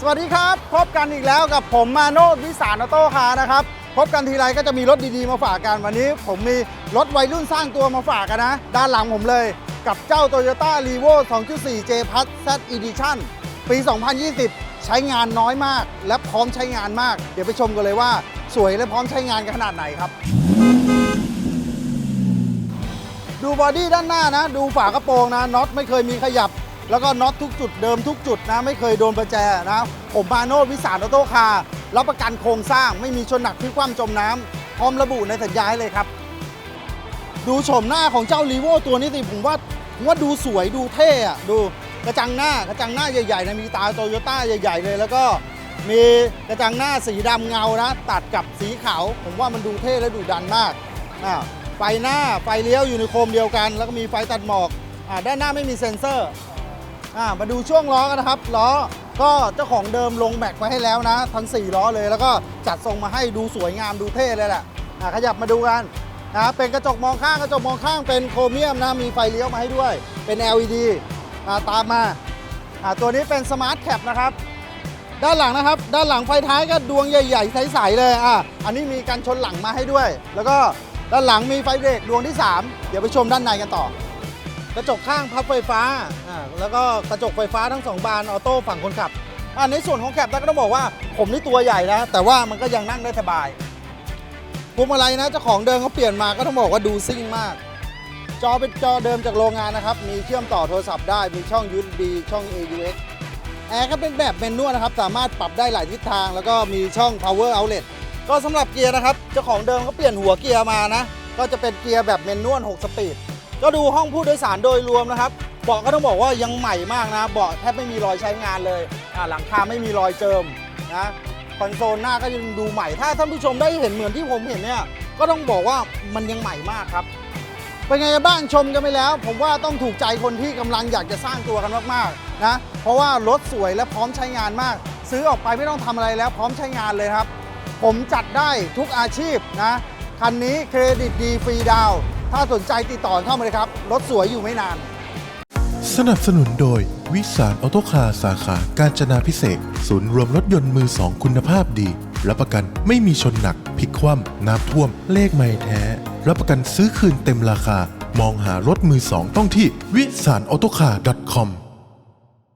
สวัสดีครับ พบกันอีกแล้วกับผมมาโนวิสารอโต้คาร์นะครับ พบกันทีไรก็จะมีรถดีๆมาฝากกันวันนี้ ผมมีรถวัยรุ่นสร้างตัวมาฝากกันนะ ด้านหลังผมเลยกับเจ้า Toyota r e v o 2.4 J Plus Z Edition ปี 2020 ใช้งานน้อยมาก และพร้อมใช้งานมาก เดี๋ยวไปชมกันเลยว่า สวยและพร้อมใช้งานกันขนาดไหนครับ ดูบอดี้ด้านหน้านะ ดูฝากระโปรงนะน็อตไม่เคยมีขยับ แล้วก็น็อตทุกจุดเดิมทุกจุดนะไม่เคยโดนประแจนะผมมาโนวิสารออโต้คาร์รับประกันโครงสร้างไม่มีชนหนักที่คว่ำจมน้ำพร้อมระบุในสัญญาให้เลยครับ ดูโฉมหน้าของเจ้ารีโวตัวนี้สิผมว่าผมว่าดูสวยดูเท่อะดูกระจังหน้ากระจังหน้าใหญ่ๆนะมีตาโตโยต้าใหญ่ๆเลย แล้วก็มีกระจังหน้าสีดำเงานะ ตัดกับสีขาว ผมว่ามันดูเท่และดูดันมากอ่าไฟหน้าไฟเลี้ยวอยู่ในโคมเดียวกัน แล้วก็มีไฟตัดหมอกอ่าด้านหน้าไม่มีเซ็นเซอร์ อ่ามาดูช่วงล้อกันนะครับล้อก็เจ้าของเดิมลงแม็กมาให้แล้วนะ ทั้ง 4 ล้อเลยแล้วก็จัดทรงมาให้ดูสวยงามดูเท่เลยแหละอ่าขยับมาดูกันนะเป็นกระจกมองข้างกระจกมองข้างเป็นโครเมียมนะมีไฟเลี้ยวมาให้ด้วย เป็น LED อ่าตามมาอ่าตัวนี้เป็นสมาร์ทแคปนะครับด้านหลังนะครับ ด้านหลังไฟท้ายก็ดวงใหญ่ๆใสๆเลยอะอันนี้มีการชนหลังมาให้ด้วย แล้วก็ด้านหลังมีไฟเบรกดวงที่ 3 เดี๋ยวไปชมด้านในกันต่อ กระจกข้างพับไฟฟ้าอ่าแล้วก็กระจกไฟฟ้าทั้งสองบานออโต้ฝั่งคนขับอ่าในส่วนของแคปก็ต้องบอกว่าผมนี่ตัวใหญ่นะแต่ว่ามันก็ยังนั่งได้สบายพวงมาลัยนะเจ้าของเดิมเขาเปลี่ยนมาก็ต้องบอกว่าดูซิ่งมาก จอเป็นจอเดิมจากโรงงานนะครับ มีเชื่อมต่อโทรศัพท์ได้มีช่อง USB ช่อง AUX แอร์ก็เป็นแบบเมนนวลนะครับ สามารถปรับได้หลายทิศทาง แล้วก็มีช่อง power outlet ก็สำหรับเกียร์นะครับ เจ้าของเดิมเขาเปลี่ยนหัวเกียร์มานะ ก็จะเป็นเกียร์แบบเมนนวล6สปีด ก็ดูห้องผู้โดยสารโดยรวมนะครับเบาะก็ต้องบอกว่ายังใหม่มากนะเบาะแทบไม่มีรอยใช้งานเลยหลังคาไม่มีรอยเจิมนะคอนโซลหน้าก็ยังดูใหม่ถ้าท่านผู้ชมได้เห็นเหมือนที่ผมเห็นเนี่ยก็ต้องบอกว่ามันยังใหม่มากครับเป็นไงบ้างชมกันไปแล้ว ผมว่าต้องถูกใจคนที่กำลังอยากจะสร้างตัวกันมากๆนะเพราะว่ารถสวยและพร้อมใช้งานมาก ซื้อออกไปไม่ต้องทำอะไรแล้วพร้อมใช้งานเลยครับ ผมจัดได้ทุกอาชีพนะคันนี้เครดิตดีฟรีดาว ถ้าสนใจติดต่อเข้ามาเลยครับ รถสวยอยู่ไม่นาน สนับสนุนโดย วิสารออโตคาร์สาขาการจนาพิเศษ ศูนย์รวมรถยนต์มือสองคุณภาพดีรับประกันไม่มีชนหนักพลิกคว่ำน้ำท่วม เลขไม่แท้ รับประกันซื้อคืนเต็มราคา มองหารถมือสองต้องที่วิสารออโตคาร์ .com